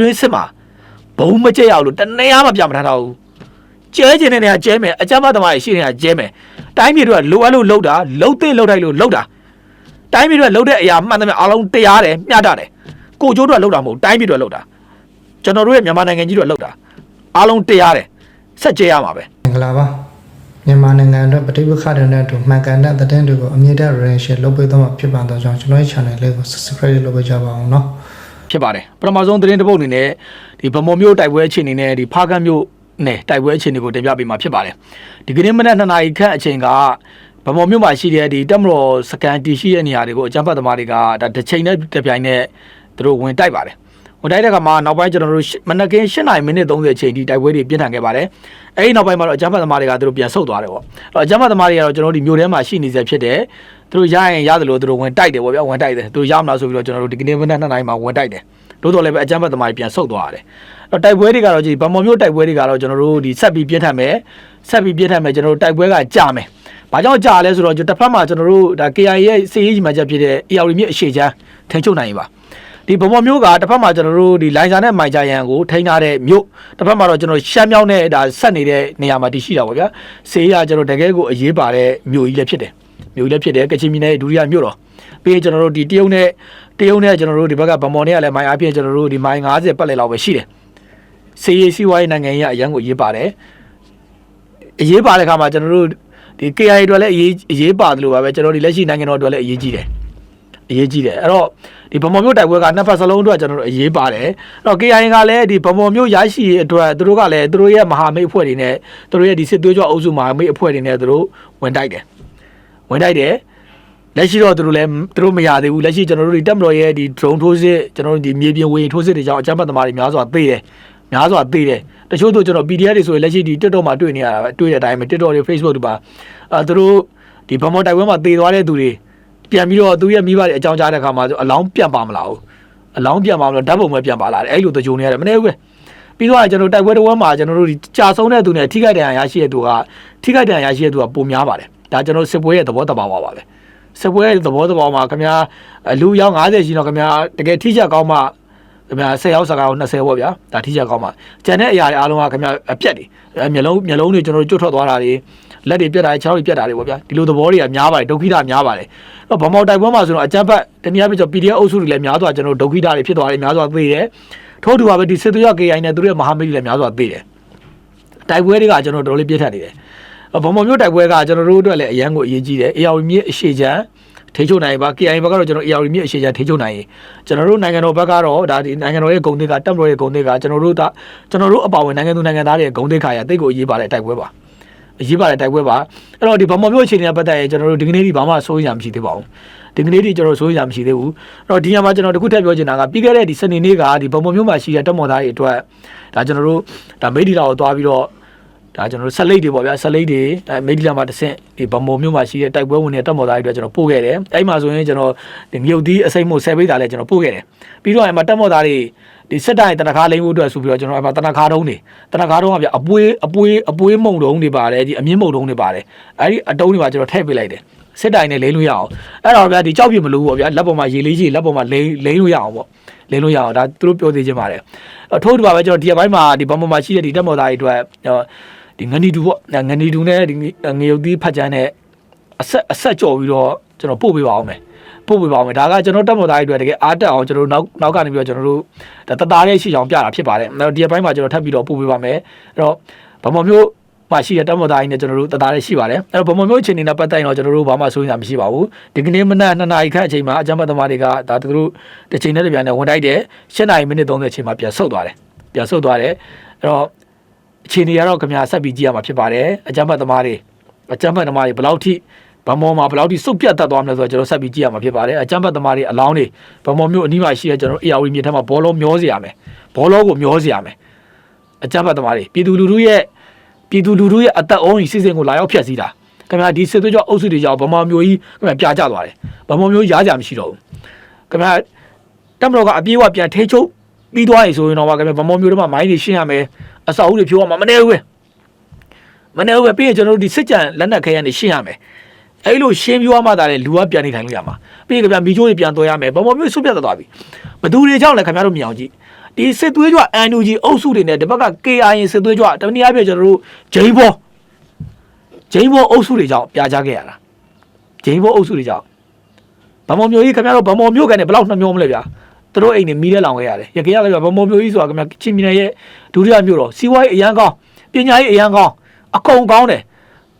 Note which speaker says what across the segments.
Speaker 1: တွင်းစစ်မှာဘုံမကြက်ရအောင်လို့တနေရာမှပြမထားတော့ဘူးကျဲကျင်တဲ့နေရာကျဲမယ်အကြမ်းဖက်သမားတွေရှိတဲ့နေရာကျဲမယ်တိုင်းပြည်တွေကလိုအပ်လို့လှုပ်တာလှုပ်သိလှုပ်တိုက်လို့လှုပ်တာတိုင်းပြည်တွေကလှုပ်တဲ့အရာမှန်သမျှအလုံးတရားတယ်မျှတတယ်ကိုကျိုးတွေကလှုပ်တာမဟုတ်တိုင်းပြည်တွေကလှုပ်တာကျွန်တော်တို့ရဲ့မြန်မာနိုင်ငံကြီးတွေကလှုပ်တာအလုံးတရားတယ်ဆက်ကျဲရမှာပဲ
Speaker 2: မင်္ဂလာပါမြန်မာနိုင်ငံအတွက်ပဋိပက္ခတွေနဲ့အတူမှန်ကန်တဲ့သတင်းတွေကိုအမြင့်တဲ့ relation လုပ်ပေးသွားမှာဖြစ်ပါတော့ကြောင့်ကျွန်တော်ရဲ့ channel လေးကို subscribe လုပ်ပေးကြပါအောင်နော်
Speaker 1: ဖြစ်ပါတယ်ပထမဆုံးသတင်းတစ်ပုဒ်အနေနဲ့ဒီဗမော်မျိုးတိုက်ပွဲအခြေအနေနဲ့ဒီဖားကန်းမျိုးနဲ့တိုက်ပွဲအခြေအနေကိုတင်ပြပေးမှာဖြစ်ပါတယ်ဒီကနေ့မနက်2နာရီခန့်အချိန်ကဗမော်မျိုးမှာရှိတဲ့ဒီတက်မတော်စကန်တီရှိတဲ့နေရာတွေကိုအကြမ်းဖက်သမားတွေကဒါတစ်ချိန်နဲ့တစ်ပြိုင်နဲ့သူတို့ဝင်တိုက်ပါတယ်ဝင်တိုက်တဲ့အခါမှာနောက်ပိုင်းကျွန်တော်တို့မနက်ခင်း7နာရီမိနစ်30အချိန်ဒီတိုက်ပွဲတွေပြင်းထန်ခဲ့ပါတယ်အဲဒီနောက်ပိုင်းမှာတော့အကြမ်းဖက်သမားတွေကသူတို့ပြန်ဆုတ်သွားတယ်ပေါ့အဲ့တော့အကြမ်းဖက်သမားတွေကတော့ကျွန်တော်တို့ဒီမြို့ထဲမှာရှိနေစေဖြစ်တယ် သူတို့ရရင်ရတယ်လို့သူတို့ဝင်တိုက်တယ်ပေါ့ဗျာဝင်တိုက်တယ်သူတို့ရမလားဆိုပြီးတော့ကျွန်တော်တို့ဒီကနေ့မနက်2နာရီမှာဝင်တိုက်တယ်တိုးတော်လည်းပဲအကြမ်းဖက်သမားတွေပြန်ဆုတ်သွားရတယ်။အဲ့တော့တိုက်ပွဲတွေကတော့ဒီဗမော်မျိုးတိုက်ပွဲတွေကတော့ကျွန်တော်တို့ဒီဆက်ပြီးပြင်းထန်မယ်ဆက်ပြီးပြင်းထန်မယ်ကျွန်တော်တို့တိုက်ပွဲကကြာမယ်။ဘာကြောင့်ကြာလဲဆိုတော့ကျွန်တော်တစ်ဖက်မှာကျွန်တော်တို့ဒါ KIA ရဲ့စီရေးကြီးမှချက်ဖြစ်တဲ့ AR မြစ်အရှိချမ်းထိန်းချုပ်နိုင်ပါ။ဒီဗမော်မျိုးကတစ်ဖက်မှာကျွန်တော်တို့ဒီလိုင်စာနဲ့မိုင်ဂျာယန်ကိုထိန်းထားတဲ့မြို့တစ်ဖက်မှာတော့ကျွန်တော်ရှမ်းမြောင်းနဲ့ဒါဆက်နေတဲ့နေရာမှာတည်ရှိတာပေါ့ဗျာ။စေးရကျွန်တော်တကယ်ကိုအရေးပါတဲ့မြို့ကြီးလည်းဖြစ်တယ်။ မြို့ကြီးလည်းဖြစ်တယ်ကချင်ပြည်နယ်ဒုတိယမြို့တော်ပြီးရင်ကျွန်တော်တို့ဒီတရုတ်နဲ့တရုတ်နဲ့ကျွန်တော်တို့ဒီဘက်ကဗမော်နဲ့ကလည်းမိုင်အားဖြင့်ကျွန်တော်တို့ဒီမိုင်90ပတ်လည်လောက်ပဲရှိတယ်။စေးရေးစီးပွားရေးနိုင်ငံရေးအရန်ကိုအရေးပါတယ်။အရေးပါတဲ့ခါမှာကျွန်တော်တို့ဒီ KIA အတွက်လည်းအရေးအရေးပါတယ်လို့ပါပဲကျွန်တော်ဒီလက်ရှိနိုင်ငံတော်အတွက်လည်းအရေးကြီးတယ်။အရေးကြီးတယ်အဲ့တော့ဒီဗမော်မျိုးတိုက်ပွဲကနှစ်ဖက်စလုံးအတွက်ကျွန်တော်တို့အရေးပါတယ်အဲ့တော့ KIA ကလည်းဒီဗမော်မျိုးရရှိရေးအတွက်သူတို့ကလည်းသူတို့ရဲ့မဟာမိတ်အဖွဲ့တွေနဲ့သူတို့ရဲ့ဒီစစ်သွေးကြွအုပ်စုမဟာမိတ်အဖွဲ့တွေနဲ့သူတို့ဝင်တိုက်တယ် ဝင်တိုက်တယ်လက်ရှိတော့သူတို့လည်းသူတို့မရသေးဘူးလက်ရှိကျွန်တော်တို့ဒီတက်မတော်ရဲ့ဒီ drone ထိုးစစ်ကျွန်တော်တို့ဒီမြေပြင်ဝေထိုးစစ်တွေကြောင့်အကြမ်းဖက်သမားတွေများစွာသေတယ်များစွာသေတယ်တချို့တို့ကျွန်တော် PDF တွေဆိုရင်လက်ရှိဒီ TikTok မှာတွေ့နေရတာပဲတွေ့တဲ့အတိုင်းပဲ TikTok တွေ Facebook တွေပါအဲသူတို့ဒီဗမော်တိုက်ပွဲမှာသေသွားတဲ့သူတွေပြန်ပြီးတော့သူရဲ့မိဘတွေအကြောင်းကြားတဲ့ခါမှာဆိုအလောင်းပြန်ပါမလားဘူးအလောင်းပြန်ပါမလားဓာတ်ပုံပဲပြန်ပါလာတယ်အဲ့လိုတကြုံနေရတယ်မနေဘူးပဲပြီးတော့ကျွန်တော်တိုက်ပွဲတစ်ဝက်မှာကျွန်တော်တို့ဒီကြာဆုံးတဲ့သူနဲ့ထိခိုက်ဒဏ်ရာရရှိတဲ့သူကထိခိုက်ဒဏ်ရာရရှိတဲ့သူကပုံများပါတယ် ဒါကျွန်တော်စစ်ပွဲရဲ့သဘောတဘာဝပါပဲစစ်ပွဲရဲ့သဘောတဘာဝမှာခင်ဗျာအလူရောက်90ရှိတော့ခင်ဗျာတကယ်ထိချက်ကောင်းမှခင်ဗျာ10ရောက်စကား20ပေါ့ဗျာဒါထိချက်ကောင်းမှကျန်တဲ့အရာတွေအားလုံးကခင်ဗျာအပြက်တွေအဲမျိုးလုံးမျိုးလုံးတွေကျွန်တော်တို့ကျွတ်ထွက်သွားတာတွေလက်တွေပြက်တာတွေခြေထောက်တွေပြက်တာတွေပေါ့ဗျာဒီလိုသဘောတွေကများပါတယ်ဒုက္ခိတများပါတယ်တော့ဗမောက်တိုက်ပွဲမှာဆိုတော့အကြမ်းဖက်တနည်းအားဖြင့်ကျွန်တော် PDF အုပ်စုတွေလည်းများစွာကျွန်တော်ဒုက္ခိတတွေဖြစ်သွားတယ်များစွာသိတယ်ထို့တူပါပဲဒီစစ်သွေးရ KI နဲ့သူတို့ရဲ့မဟာမိတ်တွေလည်းများစွာသိတယ်တိုက်ပွဲတွေကကျွန်တော်တော်တော်လေးပြည့်ထန်နေတယ် ဗမောက်မျိုးတိုက်ပွဲကကျွန်တော်တို့အတွက်လည်းအရန်ကိုအရေးကြီးတယ် AR မြစ်အရှိချမ်းထိချုပ်နိုင်ပါ KI ဘက်ကတော့ကျွန်တော် AR မြစ်အရှိချမ်းထိချုပ်နိုင်ရင်ကျွန်တော်တို့နိုင်ငံတော်ဘက်ကတော့ဒါဒီနိုင်ငံတော်ရဲ့ဂုဏ်သိက္ခာတပ်မတော်ရဲ့ဂုဏ်သိက္ခာကျွန်တော်တို့ကကျွန်တော်တို့အပါဝင်နိုင်ငံသူနိုင်ငံသားတွေရဲ့ဂုဏ်သိက္ခာရတိတ်ကိုအရေးပါတဲ့တိုက်ပွဲပါအရေးပါတဲ့တိုက်ပွဲပါအဲ့တော့ဒီဗမောက်မျိုးအခြေအနေနဲ့ပတ်သက်ရင်ကျွန်တော်တို့ဒီကနေ့ဒီဘာမှစိုးရိမ်ရမရှိသေးပါဘူးဒီကနေ့ဒီကျွန်တော်စိုးရိမ်ရမရှိသေးဘူးအဲ့တော့ဒီညမှာကျွန်တော်တခုထပ်ပြောချင်တာကပြီးခဲ့တဲ့ဒီစနေနေ့ကဒီဘုံဘုံမျိုးမှာရှိတဲ့တက်မော်သားတွေအတွက်ဒါကျွန်တော်တို့ဒါမိဒီလာကိုသွားပြီးတော့ ဒါကျွန်တော်တို့ဆက်လိတ်တွေပေါ့ဗျာဆက်လိတ်တွေအဲမိဒီလာမှာတစ်ဆင့်ဒီဘုံဘုံမျိုးမှာရှိတဲ့တိုက်ပွဲဝင်တဲ့တက်မော်သားတွေအတွက်ကျွန်တော်ပို့ခဲ့တယ်အဲ့မှာဆိုရင်ကျွန်တော်ဒီမြုပ်သီးအစိမ့်မို့ဆယ်ပိတ်တာလည်းကျွန်တော်ပို့ခဲ့တယ်ပြီးတော့အဲ့မှာတက်မော်သားတွေဒီစစ်တိုင်းတနခါလိမ့်ဖို့အတွက်ဆိုပြီးတော့ကျွန်တော်အဲ့မှာတနခါတုံးတွေတနခါတုံးကဗျအပွေးအပွေးအပွေးမုံတုံးတွေပါတယ်ဒီအမြင့်မုံတုံးတွေပါတယ်အဲ့ဒီအတုံးတွေပါကျွန်တော်ထည့်ပေးလိုက်တယ်စစ်တိုင်နဲ့လိမ့်လို့ရအောင်အဲ့တော့ဗျာဒီကြောက်ပြမလို့ပေါ့ဗျာလက်ပေါ်မှာရေလေးကြီးလက်ပေါ်မှာလိမ့်လိမ့်လို့ရအောင်ပေါ့လိမ့်လို့ရအောင်ဒါသူတို့ပြောသေးခြင်းပါတယ်အထို့တူပါပဲကျွန်တော်ဒီအပိုင်းမှာဒီဘုံပေါ်မှာရှိတဲ့ဒီတက်မော်သားတွေအတွက် ဒီငနီတူပေါ့ငနီတူနဲ့ဒီငရုတ်သီးဖတ်ကြမ်းနဲ့အဆက်အဆက်ကြော်ပြီးတော့ကျွန်တော်ပို့ပေးပါအောင်မယ်ပို့ပေးပါအောင်မယ်ဒါကကျွန်တော်တက်မော်သားတွေအတွက်တကယ်အားတက်အောင်ကျွန်တော်နောက်နောက်ကနေပြီးတော့ကျွန်တော်တို့ဒါတသားလေးရှိအောင်ပြတာဖြစ်ပါတယ်အဲ့တော့ဒီအပိုင်းမှာကျွန်တော်ထပ်ပြီးတော့ပို့ပေးပါမယ်အဲ့တော့ဘုံပေါ်မျိုးမှာရှိတဲ့တက်မော်သားကြီးနဲ့ကျွန်တော်တို့တသားလေးရှိပါတယ်အဲ့တော့ဘုံမျိုးအခြေအနေနဲ့ပတ်သက်ရင်တော့ကျွန်တော်တို့ဘာမှစိုးရိမ်တာမရှိပါဘူးဒီကနေ့မနက်2နာရီခန့်အချိန်မှာအကြမ်းဖက်သမားတွေကဒါသူတို့တစ်ချိန်နဲ့တစ်ပြိုင်နဲ့ဝင်တိုက်တယ်7နာရီမိနစ်30အချိန်မှာပြန်ဆုတ်သွားတယ်ပြန်ဆုတ်သွားတယ်အဲ့တော့ အခြေအနေကတော့ခင်ဗျာဆက်ပြီးကြည့်ရမှာဖြစ်ပါတယ်အကြမ်းဖက်သမားတွေအကြမ်းဖက်သမားတွေဘယ်လောက်ထိဗမောမှာဘယ်လောက်ထိစုပ်ပြတ်တတ်သွားမလဲဆိုတော့ကျွန်တော်ဆက်ပြီးကြည့်ရမှာဖြစ်ပါတယ်အကြမ်းဖက်သမားတွေအလောင်းတွေဗမောမျိုးအနီးမှာရှိတဲ့ကျွန်တော် AR မြေထဲမှာဘောလုံးမျောစေရမယ်ဘောလုံးကိုမျောစေရမယ်အကြမ်းဖက်သမားတွေပြည်သူလူထုရဲ့ပြည်သူလူထုရဲ့အသက်အုံးကြီးစီစဉ်ကိုလာရောက်ဖျက်ဆီးတာခင်ဗျာဒီစစ်သွေးကြောအုပ်စုတွေကြောင့်ဗမာမျိုးကြီးခင်ဗျာပြာကျသွားတယ်ဗမာမျိုးရားကြမရှိတော့ဘူးခင်ဗျာတက်မတော်ကအပြေးအဝပြန်ထိချုပ်ပြီးသွားရင်ဆိုရင်တော့ခင်ဗျာဗမာမျိုးတွေမှာမိုင်းတွေရှင်းရမယ် အစာအုပ်တွေဖြိုးရမှာမနေဘူးပဲမနေဘူးပဲပြီးရင်ကျွန်တော်တို့ဒီစစ်ကြံလက်နက်ခဲရန်တွေရှင်းရမယ်အဲ့လိုရှင်းပြွားမှသာလေလူကပြန်နေထိုင်လို့ရမှာပြီးရင်ခင်ဗျာမိချိုးတွေပြန်တော်ရမယ်ဗမာမျိုးဆုတ်ပြတ်သွားပြီဘသူတွေကြောင့်လဲခင်ဗျားတို့မြင်အောင်ကြည့်ဒီစစ်သွေးကြွ NUG အုပ်စုတွေနဲ့ဒီဘက်က KIA စစ်သွေးကြွတနည်းအားဖြင့်ကျွန်တော်တို့ဂျိမ်းဘောဂျိမ်းဘောအုပ်စုတွေကြောင့်ပြာကြားခဲ့ရတာဂျိမ်းဘောအုပ်စုတွေကြောင့်ဗမော်မျိုးကြီးခင်ဗျားတို့ဗမော်မျိုးကနေဘယ်လောက်နှမျောမလဲဗျာ သူတို့အိမ်နေမီးတဲ့လောင်ခဲ့ရတယ်ရခိုင်ကလည်းဗမော်မျိုးကြီးဆိုတာခင်ဗျာချင်းမြနယ်ရဲ့ဒုတိယမြို့တော်စီးပွားရေးအရန်ကောင်းပညာရေးအရန်ကောင်းအကုန်ကောင်းတယ်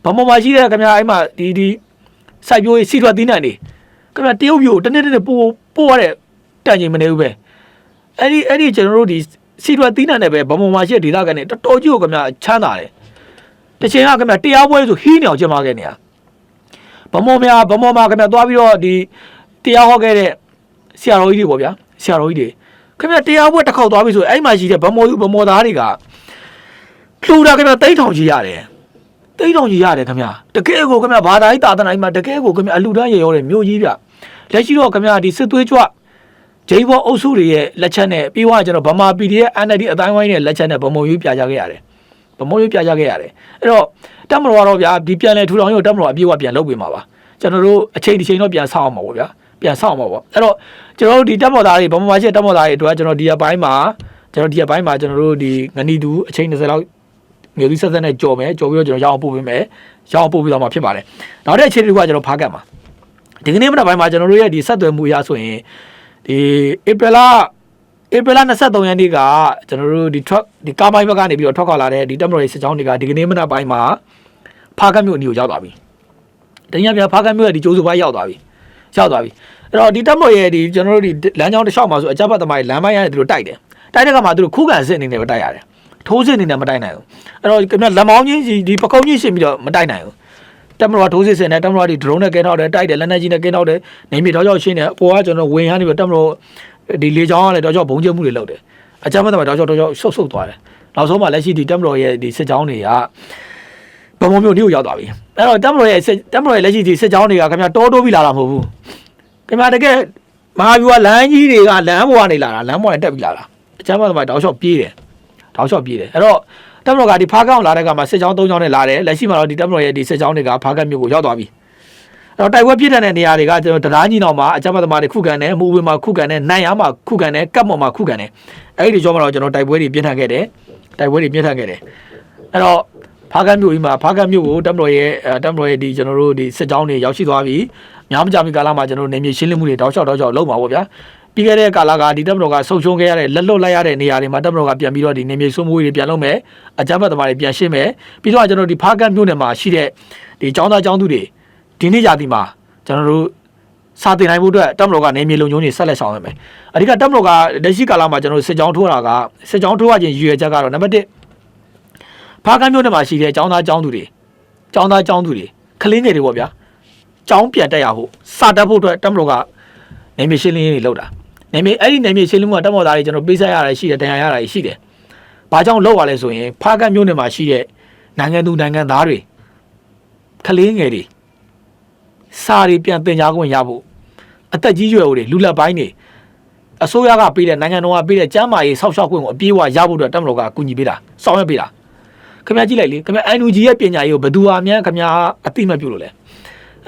Speaker 1: ဗမော်မှာရှိတဲ့ခင်ဗျာအဲ့မှာဒီဒီစိုက်ပျိုးရေးစီထွာသီးနှံတွေခင်ဗျာတရုတ်မြို့တစ်နေ့တစ်နေ့ပို့ပို့ရတဲ့တန်ချိန်မနေဘူးပဲအဲ့ဒီအဲ့ဒီကျွန်တော်တို့ဒီစီထွာသီးနှံနဲ့ပဲဗမော်မှာရှိတဲ့ဒေသကနေတော်တော်ကြီးကိုခင်ဗျာချမ်းသာတယ်တစ်ချိန်ကခင်ဗျာတရားပွဲဆိုဟီးနေအောင်ကျင်းပခဲ့နေရဗမော်များဗမော်မှာခင်ဗျာသွားပြီးတော့ဒီတရားဟောခဲ့တဲ့ဆရာတော်ကြီးတွေပေါ့ဗျာ ဆရာတော်ကြီးတွေခင်ဗျာတရားပွဲတစ်ခေါက်သွားပြီဆိုရင်အဲ့မှာရှိတဲ့ဗမော်ယူဗမော်သားတွေကလှူတာခင်ဗျာတိတ်ထောင်ကြီးရတယ်တိတ်ထောင်ကြီးရတယ်ခင်ဗျာတကယ်ကိုခင်ဗျာဘာသာရေးတာသနာကြီးမှာတကယ်ကိုခင်ဗျာအလူတန်းရေရောတဲ့မြို့ကြီးဗျလက်ရှိတော့ခင်ဗျာဒီစစ်သွေးကြွဂျိမ်းဘောအုပ်စုတွေရဲ့လက်ချက်နဲ့ပြီးတော့ကျွန်တော်ဗမာ PDF NLD အတိုင်းဝိုင်းရဲ့လက်ချက်နဲ့ဗမုံရွေးပြကြခဲ့ရတယ်။ဗမုံရွေးပြကြခဲ့ရတယ်။အဲ့တော့တက်မတော်ကတော့ဗျာဒီပြန်လဲထူထောင်ရုံတက်မတော်အပြေးအဝပြန်လုပ်ပေးမှာပါ။ကျွန်တော်တို့အချိန်တစ်ချိန်တော့ပြန်ဆောက်အောင်ပါဗောဗျာ။ ပြန်ဆောက်အောင်ပါဗော။အဲ့တော့ကျွန်တော်တို့ဒီတက်မတော်သားတွေဗမာရှိတက်မတော်သားတွေအတွက်ကျွန်တော်ဒီအပိုင်းမှာကျွန်တော်ဒီအပိုင်းမှာကျွန်တော်တို့ဒီငနီတူအချိန်20လောက်မျိုးသီးဆက်ဆက်နဲ့ကြော်မယ်ကြော်ပြီးတော့ကျွန်တော်ရအောင်ပို့ပေးမယ်။ရအောင်ပို့ပြီးတော့မှဖြစ်ပါတယ်။နောက်တဲ့အချိန်တွေကကျွန်တော်ဖားကတ်မှာဒီကနေ့မနက်ပိုင်းမှာကျွန်တော်တို့ရဲ့ဒီဆက်သွယ်မှုအရဆိုရင်ဒီဧပြီလဧပြီလ23ရက်နေ့ကကျွန်တော်တို့ဒီ truck ဒီကားမိုင်းဘက်ကနေပြီးတော့ထွက်ခွာလာတဲ့ဒီတက်မတော်ရေးစစ်ကြောင်းတွေကဒီကနေ့မနက်ပိုင်းမှာဖားကတ်မြို့အနီးကိုရောက်သွားပြီ။တနည်းအားဖြင့်ဖားကတ်မြို့ရဲ့ဒီကျိုးစုပိုင်းရောက်သွားပြီ။ ရောက်သွားပြီ။အဲ့တော့ဒီတက်မတော်ရဲ့ဒီကျွန်တော်တို့ဒီလမ်းကြောင်းတစ်လျှောက်မှာဆိုအကြမ်းဖက်သမားတွေလမ်းပိုင်းရတဲ့သူတို့တိုက်တယ်။တိုက်တဲ့ကမှသူတို့ခုခံစစ်အနေနဲ့ပဲတိုက်ရတယ်။ထိုးစစ်အနေနဲ့မတိုက်နိုင်ဘူး။အဲ့တော့ကျွန်တော်လက်မောင်းကြီးဒီပကုံးကြီးရှင်းပြီးတော့မတိုက်နိုင်ဘူး။တက်မတော်ထိုးစစ်ဆင်တယ်တက်မတော်ဒီ drone နဲ့ကဲထောက်တယ်တိုက်တယ်လက်နက်ကြီးနဲ့ကဲထောက်တယ်နေမြေတော့ကြောက်ရှင်းတယ်အပေါ်ကကျွန်တော်ဝင်ရနေပြီးတက်မတော်ဒီလေချောင်းကလည်းတော့ကြောက်ဘုံကျမှုတွေလုပ်တယ်အကြမ်းဖက်သမားတော့ကြောက်တော့ကြောက်ဆုတ်ဆုတ်သွားတယ်နောက်ဆုံးမှလက်ရှိဒီတက်မတော်ရဲ့ဒီစစ်ကြောင်းတွေက ဘုံဘုံမျိုးတွေကိုရောက်သွားပြီအဲ့တော့တက်မတော်ရဲ့စစ်တက်မတော်ရဲ့လက်ရှိဒီစစ်ကြောင်းတွေကခင်ဗျာတောတိုးပြီးလာတာမဟုတ်ဘူးခင်ဗျာတကယ်မဟာဗျူဟာလမ်းကြီးတွေကလမ်းပေါ်ကနေလာတာလမ်းပေါ်ကနေတက်ပြီးလာတာအကြမ်းဖက်သမားတောက်လျှောက်ပြေးတယ်တောက်လျှောက်ပြေးတယ်အဲ့တော့တက်မတော်ကဒီဖားကောင်းလာတဲ့ကမှာစစ်ကြောင်း၃ကြောင်းနဲ့လာတယ်လက်ရှိမှာတော့ဒီတက်မတော်ရဲ့ဒီစစ်ကြောင်းတွေကဖားကတ်မြို့ကိုရောက်သွားပြီအဲ့တော့တိုက်ပွဲပြည့်တဲ့နေရာတွေကကျွန်တော်တရားကြီးနောက်မှာအကြမ်းဖက်သမားတွေခုခံတယ်မူဝေမှာခုခံတယ်နိုင်ရမှာခုခံတယ်ကပ်မော်မှာခုခံတယ်အဲ့ဒီကြောင့်မတော့ကျွန်တော်တိုက်ပွဲတွေပြင်းထန်ခဲ့တယ်တိုက်ပွဲတွေပြင်းထန်ခဲ့တယ်အဲ့တော့ ဖားကတ်မြို့ကြီးမှာဖားကတ်မြို့ကိုတက်မတော်ရဲ့အဲတက်မတော်ရဲ့ဒီကျွန်တော်တို့ဒီစစ်ကြောင်းတွေရောက်ရှိသွားပြီများမကြမီကာလမှာကျွန်တော်တို့နေမြေရှင်းလင်းမှုတွေတောက်လျှောက်တောက်လျှောက်လုပ်မှာပေါ့ဗျာပြီးခဲ့တဲ့ကာလကဒီတပ်မတော်ကဆုံရှုံခဲ့ရတဲ့လက်လွတ်လိုက်ရတဲ့နေရာတွေမှာတပ်မတော်ကပြန်ပြီးတော့ဒီနေမြေစုံမှုတွေပြန်လုပ်မယ်အကြမ်းဖက်သမားတွေပြန်ရှင်းမယ်ပြီးတော့ကျွန်တော်တို့ဒီဖားကတ်မြို့နယ်မှာရှိတဲ့ဒီចောင်းသားចောင်းသူတွေဒီနေ့ရာသီမှာကျွန်တော်တို့စာတင်နိုင်ဖို့အတွက်တပ်မတော်ကနေမြေလုံခြုံရေးဆက်လက်ဆောင်ရမယ်အဓိကတပ်မတော်ကလက်ရှိကာလမှာကျွန်တော်တို့စစ်ကြောင်းထိုးတာကစစ်ကြောင်းထိုးရခြင်းရည်ရွယ်ချက်ကတော့နံပါတ်1 ဖားကတ်မြို့နယ်မှာရှိတဲ့ចောင်းသားចောင်းသူတွေចောင်းသားចောင်းသူတွေကလင်းငယ်တွေပေါ့ဗျာចောင်းပြန်တက်ရဖို့စာတက်ဖို့အတွက်တပ်မတော်ကနေမြေရှင်းလင်းရေးတွေလုပ်တာ နေမြေအဲ့ဒီနေမြေရှင်းလင်းမှုကတက်မော်သားတွေကျွန်တော်ပေးဆက်ရတာရှိတယ်တန်ရာရတာရှိတယ်။ဘာကြောင့်လောက်ရလဲဆိုရင်ဖားကတ်မြို့နယ်မှာရှိတဲ့နိုင်ငံသူနိုင်ငံသားတွေကလေးငယ်တွေစာတွေပြန်တင်ကြားခွင့်ရဖို့အသက်ကြီးရွယ်ဦးတွေလူလက်ပိုင်းတွေအစိုးရကပေးတဲ့နိုင်ငံတော်ကပေးတဲ့ကျန်းမာရေးဆောက်ရှောက်ခွင့်ကိုအပြည့်အဝရဖို့အတွက်တက်မတော်ကအကူအညီပေးတာစောင့်ရပေးတာ ခင်ဗျာကြည့်လိုက်လေခင်ဗျာ NUG ရဲ့ပညာရေးကိုဘယ်သူဟာအများခင်ဗျာအတိမပြုတ်လို့လဲ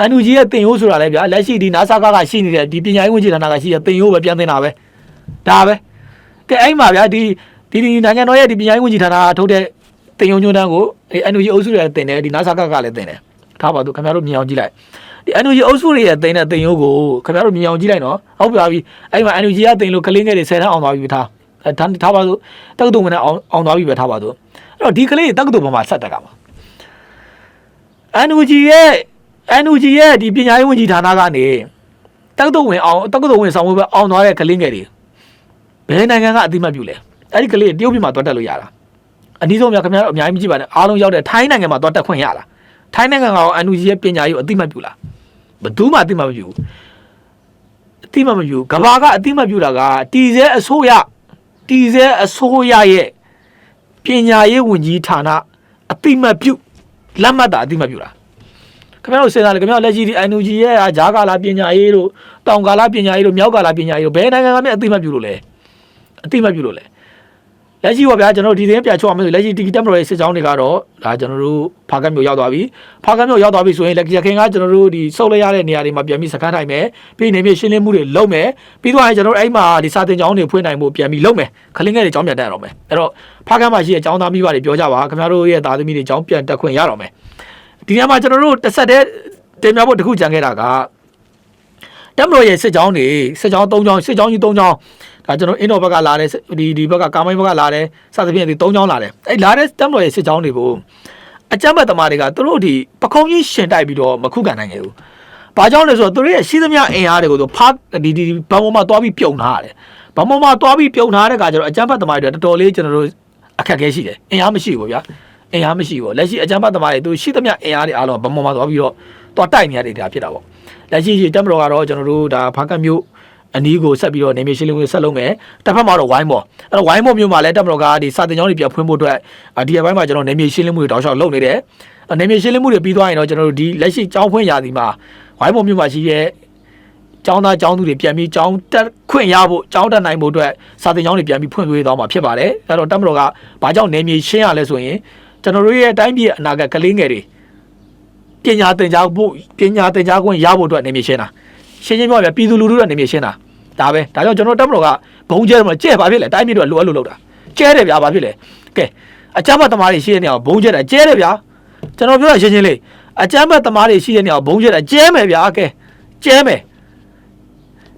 Speaker 1: NUG ရဲ့တင်ရိုးဆိုတာလည်းဗျာလက်ရှိဒီ NASA ကကရှိနေတဲ့ဒီပညာရေးဝန်ကြီးဌာနကရှိတဲ့တင်ရိုးပဲပြန်တင်တာပဲဒါပဲကဲအဲ့မှာဗျာဒီဒီဒီနိုင်ငံတော်ရဲ့ဒီပညာရေးဝန်ကြီးဌာနကထုတ်တဲ့တင်ရိုးညွှန်းတန်းကိုအဲ NUG အုပ်စုတွေတင်တယ်ဒီ NASA ကကလည်းတင်တယ်ထားပါတော့ခင်ဗျားတို့မြင်အောင်ကြည့်လိုက်ဒီ NUG အုပ်စုတွေရဲ့တင်တဲ့တင်ရိုးကိုခင်ဗျားတို့မြင်အောင်ကြည့်လိုက်နော်ဟုတ်ပါပြီအဲ့မှာ NUG ကတင်လို့ကလင်းငယ်တွေ10တန်းအောင်သွားပြီထားအဲထားထားပါစို့တက္ကသိုလ်ဝင်အောင်အောင်သွားပြီပဲထားပါစို့ အဲ့တော့ဒီကလေးတက္ကသိုလ်ပေါ်မှာဆက်တက်ကမှာ NUG ရဲ့ NUG ရဲ့ဒီပညာရေးဝန်ကြီးဌာနကနေတက္ကသိုလ်ဝင်အောင်တက္ကသိုလ်ဝင်ဆောင်ဖို့ပဲအောင်သွားတဲ့ကလေးငယ်တွေဘယ်နိုင်ငံကအတိမတ်ပြုလဲအဲ့ဒီကလေးတရုတ်ပြည်မှာတွားတက်လို့ရတာအနည်းဆုံးများခင်ဗျားတို့အများကြီးမကြည့်ပါနဲ့အားလုံးရောက်တဲ့ထိုင်းနိုင်ငံမှာတွားတက်ခွင့်ရလားထိုင်းနိုင်ငံက NUG ရဲ့ပညာရေးကိုအတိမတ်ပြုလားဘယ်သူမှအတိမတ်မပြုဘူးအတိမတ်မပြုကဘာကအတိမတ်ပြုတာကတီစဲအစိုးရတီစဲအစိုးရရဲ့ ပညာရေးဝန်ကြီးဌာနအတိမတ်ပြုလက်မှတ်တာအတိမတ်ပြုတာခင်ဗျားတို့စဉ်းစားလေခင်ဗျားတို့လက်ရှိဒီ NUG ရဲ့ဂျာကာလာပညာရေးတို့တောင်ကာလာပညာရေးတို့မြောက်ကာလာပညာရေးတို့ဘယ်နိုင်ငံကမှအသိမပြုလို့လဲအသိမပြုလို့လဲ လက်ရှိပေါ့ဗျာကျွန်တော်တို့ဒီသတင်းပြန်ချုပ်အောင်မယ်ဆိုလက်ရှိဒီတက်မတော်ရဲ့စစ်ကြောင်းတွေကတော့ဒါကျွန်တော်တို့ဖာကတ်မျိုးရောက်သွားပြီဖာကတ်မျိုးရောက်သွားပြီဆိုရင်လက်ရခင်ကကျွန်တော်တို့ဒီစုပ်လိုက်ရတဲ့နေရာတွေမှာပြန်ပြီးစခန်းထိုင်မယ်ပြီးနေမြေရှင်းလင်းမှုတွေလုပ်မယ်ပြီးတော့ကျွန်တော်တို့အဲ့မှာဒီစာတင်ကြောင်းတွေဖွင့်နိုင်မှုပြန်ပြီးလုပ်မယ်ခလင်းငယ်တွေကြောင်းပြန်တက်ရတော့မယ်အဲ့တော့ဖာကတ်မှာရှိတဲ့ကြောင်းသားမိဘတွေပြောကြပါခင်ဗျားတို့ရဲ့သားသမီးတွေကြောင်းပြန်တက်ခွင့်ရတော့မယ်ဒီနေရာမှာကျွန်တော်တို့တစ်ဆက်တည်းတင်ပြဖို့တခုကြံခဲ့တာကတက်မတော်ရဲ့စစ်ကြောင်းတွေစစ်ကြောင်း၃ကြောင်းစစ်ကြောင်းကြီး၃ကြောင်း ဒါကျွန်တော်အင်းတော်ဘက်ကလာတယ်ဒီဒီဘက်ကကာမိုင်းဘက်ကလာတယ်စသဖြင့်ဒီ၃ကြောင်းလာတယ်အဲ့လာတဲ့တက်မတော်ရဲ့စစ်ကြောင်းတွေကိုအကြမ်းဖက်သမားတွေကသူတို့ဒီပခုံးကြီးရှင်တိုက်ပြီးတော့မခုခံနိုင်ခဲ့ဘူး။ဘာကြောင့်လဲဆိုတော့သူတို့ရဲ့ရှိသမျှအင်အားတွေကိုသူဖားဒီဒီဘံပေါ်မှာတွားပြီးပြုံထားရတယ်။ဘံပေါ်မှာတွားပြီးပြုံထားတဲ့ကကျတော့အကြမ်းဖက်သမားတွေတော်တော်လေးကျွန်တော်တို့အခက်အခဲရှိတယ်။အင်အားမရှိဘူးဗျာ။အင်အားမရှိဘူး။လက်ရှိအကြမ်းဖက်သမားတွေသူရှိသမျှအင်အားတွေအားလုံးဘံပေါ်မှာတွားပြီးတော့တွားတိုက်နေရတဲ့ဒါဖြစ်တာပေါ့။လက်ရှိရှိတက်မတော်ကတော့ကျွန်တော်တို့ဒါဖားကတ်မျိုး အနီးကိုဆက်ပြီးတော့နေမြေရှင်းလင်းမှုဆက်လုပ်မယ်တစ်ဖက်မှာတော့ဝိုင်းမော်အဲ့တော့ဝိုင်းမော်မျိုးမှာလည်းတက်မတော်ကဒီစာတင်ကြောင်းတွေပြန်ဖွင့်ဖို့အတွက်ဒီအပိုင်းမှာကျွန်တော်နေမြေရှင်းလင်းမှုတွေတောက်လျှောက်လုပ်နေတယ်နေမြေရှင်းလင်းမှုတွေပြီးသွားရင်တော့ကျွန်တော်တို့ဒီလက်ရှိကြောင်းဖွင့်ရာသီမှာဝိုင်းမော်မျိုးမှာရှိရဲ့ကျောင်းသားကျောင်းသူတွေပြန်ပြီးကျောင်းတက်ခွင့်ရဖို့ကျောင်းတက်နိုင်ဖို့အတွက်စာတင်ကျောင်းတွေပြန်ပြီးဖွင့်ပေးသွားမှာဖြစ်ပါတယ်အဲ့တော့တက်မတော်ကဘာကြောင့်နေမြေရှင်းရလဲဆိုရင်ကျွန်တော်တို့ရဲ့အတိုင်းပြည်အနာဂတ်ကလေးငယ်တွေပညာသင်ကြားဖို့ပညာသင်ကြားခွင့်ရဖို့အတွက်နေမြေရှင်းတာ ရှင်းရှင်းပြောပြပြည်သူလူထုကနေမြေရှင်းတာဒါပဲဒါကြောင့်ကျွန်တော်တက်မတော်ကဘုံကျဲတယ်မလားကျဲပါဖြစ်လေတိုင်းပြည်တော့လိုအပ်လို့လုပ်တာကျဲတယ်ဗျာဘာဖြစ်လဲကဲအကြမ်းဖက်သမားတွေရှိတဲ့နေရာဘုံကျဲတာကျဲတယ်ဗျာကျွန်တော်ပြောတာရှင်းရှင်းလေးအကြမ်းဖက်သမားတွေရှိတဲ့နေရာဘုံကျဲတာကျဲမယ်ဗျာကဲကျဲမယ်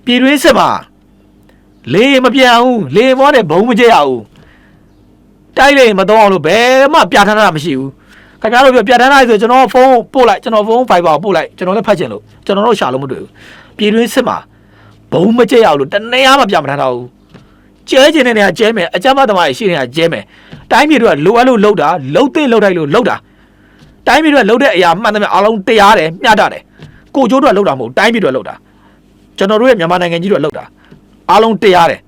Speaker 1: ပြည်တွင်းစစ်မှာလေမပြောင်းဘူးလေဘောနဲ့ဘုံမကျဲရဘူးတိုက်လေမတော့အောင်လို့ဘယ်မှပြဋ္ဌာန်းတာမရှိဘူးခင်ဗျားတို့ပြောပြဋ္ဌာန်းလိုက်ဆိုကျွန်တော်ဖုန်းပို့လိုက်ကျွန်တော်ဖုန်း Viber ကိုပို့လိုက်ကျွန်တော်လည်းဖတ်ချင်လို့ကျွန်တော်တို့ရှာလို့မတွေ့ဘူး ပြည်တွင်းစစ်မှာဘုံမကျက်ရအောင်လို့တနေရာမှပြမထားတော့ဘူးကျဲကျင်တဲ့နေရာကျဲမယ်အကြမ်းဖက်သမားတွေရှိနေတာကျဲမယ်တိုင်းပြည်တွေကလိုအပ်လို့လှုပ်တာလှုပ်သိလှုပ်တိုက်လို့လှုပ်တာတိုင်းပြည်တွေကလှုပ်တဲ့အရာမှန်တယ်များအားလုံးတရားတယ်မျှတတယ်ကိုကျိုးတွေကလှုပ်တာမဟုတ်တိုင်းပြည်တွေကလှုပ်တာကျွန်တော်တို့ရဲ့မြန်မာနိုင်ငံကြီးတွေကလှုပ်တာအားလုံးတရားတယ်